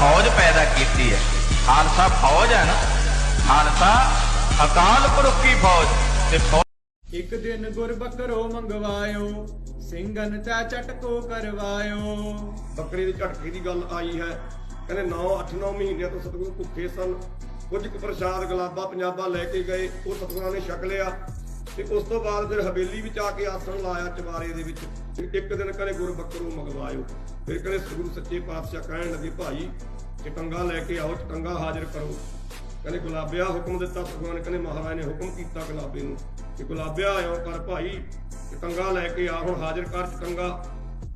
ਫੌਜ ਪੈਦਾ ਕੀਤੀ ਹੈ। ਖਾਲਸਾ ਫੌਜ ਹੈ ਨਾ। ਖਾਲਸਾ ਅਕਾਲ ਪੁਰਖ ਕੀ ਫੌਜ। ਤੇ ਫੌਜ ਇੱਕ ਦਿਨ ਗੁਰ ਮੰਗਵਾਇਓ, ਸਿੰਘਨ ਚਾ ਚਟਕੋ ਕਰਵਾਇਓ। ਬੱਕਰੀ ਦੀ ਝਟਕੇ ਦੀ ਗੱਲ ਆਈ ਹੈ। ਕਹਿੰਦੇ 9 8 9 ਮਹੀਨਿਆਂ ਤੋਂ ਸਤਿਗੁਰੂ ਭੁੱਖੇ ਸਨ। ਕੁਝ ਕੁ ਪ੍ਰਸ਼ਾਦ ਗਲਾਬਾ, ਪੰਜਾਬਾ ਲੈ ਕੇ ਗਏ। ਉਹ ਸਤਿਗੁਰਾਂ ਨੇ ਛਕ ਲਿਆ। ਤੇ ਉਸ ਤੋਂ ਬਾਅਦ ਫਿਰ ਹਵੇਲੀ ਵਿੱਚ ਆ ਕੇ ਆਸਣ ਲਾਇਆ ਚਵਾਰੇ ਦੇ ਵਿੱਚ। ਫਿਰ ਇੱਕ ਦਿਨ ਕਹਿੰਦੇ ਗੁਰ ਬੱਕਰੂ ਮੰਗਵਾਇਓ। ਫਿਰ ਕਹਿੰਦੇ ਗੁਰੂ ਸੱਚੇ ਪਾਤਸ਼ਾਹ ਕਹਿਣ ਲੱਗੇ, ਭਾਈ, ਚਟੰਗਾ ਲੈ ਕੇ ਆਓ, ਚਟੰਗਾ ਹਾਜ਼ਰ ਕਰੋ। ਕਹਿੰਦੇ, ਗੁਲਾਬਿਆ ਹੁਕਮ ਦਿੱਤਾ ਸਤਿਗੁਰਾਂ ਕਹਿੰਦੇ, ਮਹਾਰਾਜ ਨੇ ਹੁਕਮ ਕੀਤਾ ਗੁਲਾਬੇ ਨੂੰ ਕਿ ਗੁਲਾਬਿਆ ਆਇਓ ਕਰ ਭਾਈ, ਚਟੰਗਾ ਲੈ ਕੇ ਆ, ਹੁਣ ਹਾਜ਼ਰ ਕਰ ਚਟੰਗਾ।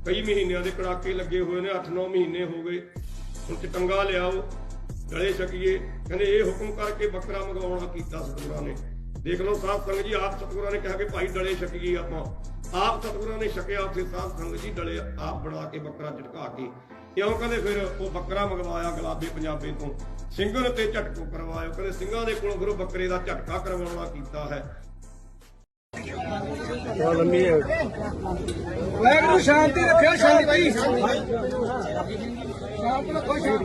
ਕਈ ਮਹੀਨਿਆਂ ਦੇ ਕੜਾਕੇ ਲੱਗੇ ਹੋਏ ਨੇ 8-9 ਮਹੀਨੇ ਹੋ ਗਏ। ਹੁਣ ਚਟੰਗਾ ਲਿਆਓ ਗਲੇ ਛਕੀਏ। ਕਹਿੰਦੇ, ਇਹ ਹੁਕਮ ਕਰਕੇ ਬੱਕਰਾ ਮੰਗਵਾਉਣਾ ਕੀਤਾ ਸਤਿਗੁਰਾਂ ਨੇ। ਦੇਖ ਲਓ ਸਾਧ ਸੰਗਤ ਜੀ ਆਪ ਸਤਿਗੁਰਾਂ ਨੇ ਕਿਹਾ ਕਿ ਭਾਈ ਡਲੇ ਛਕੀਏ ਆਪਾਂ। ਆਪ ਸਤਿਗੁਰਾਂ ਨੇ ਛਕਿਆ ਉੱਥੇ ਸਾਧ ਸੰਗਤ ਜੀ ਡਲੇ ਆਪ ਬਣਾ ਕੇ ਬੱਕਰਾ ਝਟਕਾ ਕੇ। ਕਿਉਂ ਕਹਿੰਦੇ ਫਿਰ ਉਹ ਬੱਕਰਾ ਮੰਗਵਾਇਆ ਗੁਲਾਬੀ ਪੰਜਾਬੇ ਤੋਂ? ਸਿੰਘਨ ਤੇ ਝਟਕੋ ਕਰਵਾਇਓ। ਕਹਿੰਦੇ ਸਿੰਘਾਂ ਦੇ ਕੋਲੋਂ ਫਿਰ ਉਹ ਬੱਕਰੇ ਦਾ ਝਟਕਾ ਕਰਵਾਉਣਾ ਕੀਤਾ ਹੈ। ਵਾਹਿਗੁਰੂ ਸ਼ਾਂਤੀ ਰੱਖਿਓ ਸ਼ਾਂਤੀ। ਭਾਈ ਸ਼ਾਂਤ ਰੱਖੋ ਸ਼ਾਂਤੀ।